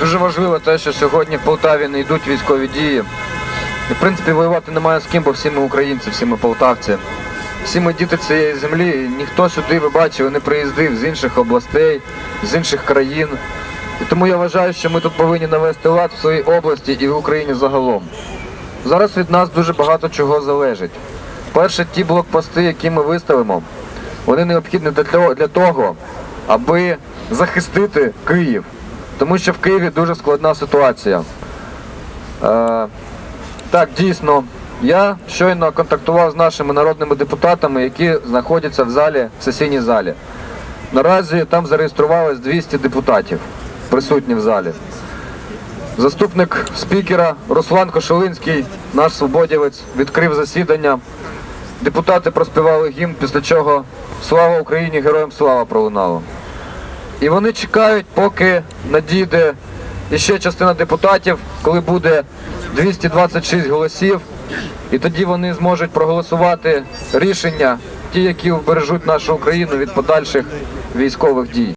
Дуже важливо те, що сьогодні в Полтаві не йдуть військові дії. І, в принципі, воювати немає з ким, бо всі ми українці, всі ми полтавці. Всі ми діти цієї землі, і ніхто сюди, ви бачили, не приїздив з інших областей, з інших країн. І тому я вважаю, що ми тут повинні навести лад в своїй області і в Україні загалом. Зараз від нас дуже багато чого залежить. Перше, ті блокпости, які ми виставимо, вони необхідні для того, аби захистити Київ. Тому що в Києві дуже складна ситуація. Е, так, дійсно, я щойно контактував з нашими народними депутатами, які знаходяться в залі, в сесійній залі. Наразі там зареєструвалось 200 депутатів, присутні в залі. Заступник спікера Руслан Кошелинський, наш свободівець, відкрив засідання. Депутати проспівали гімн, після чого слава Україні, героям слава пролунало. І вони чекають, поки надійде іще частина депутатів, коли буде 226 голосів, і тоді вони зможуть проголосувати рішення, ті, які вбережуть нашу Україну від подальших військових дій.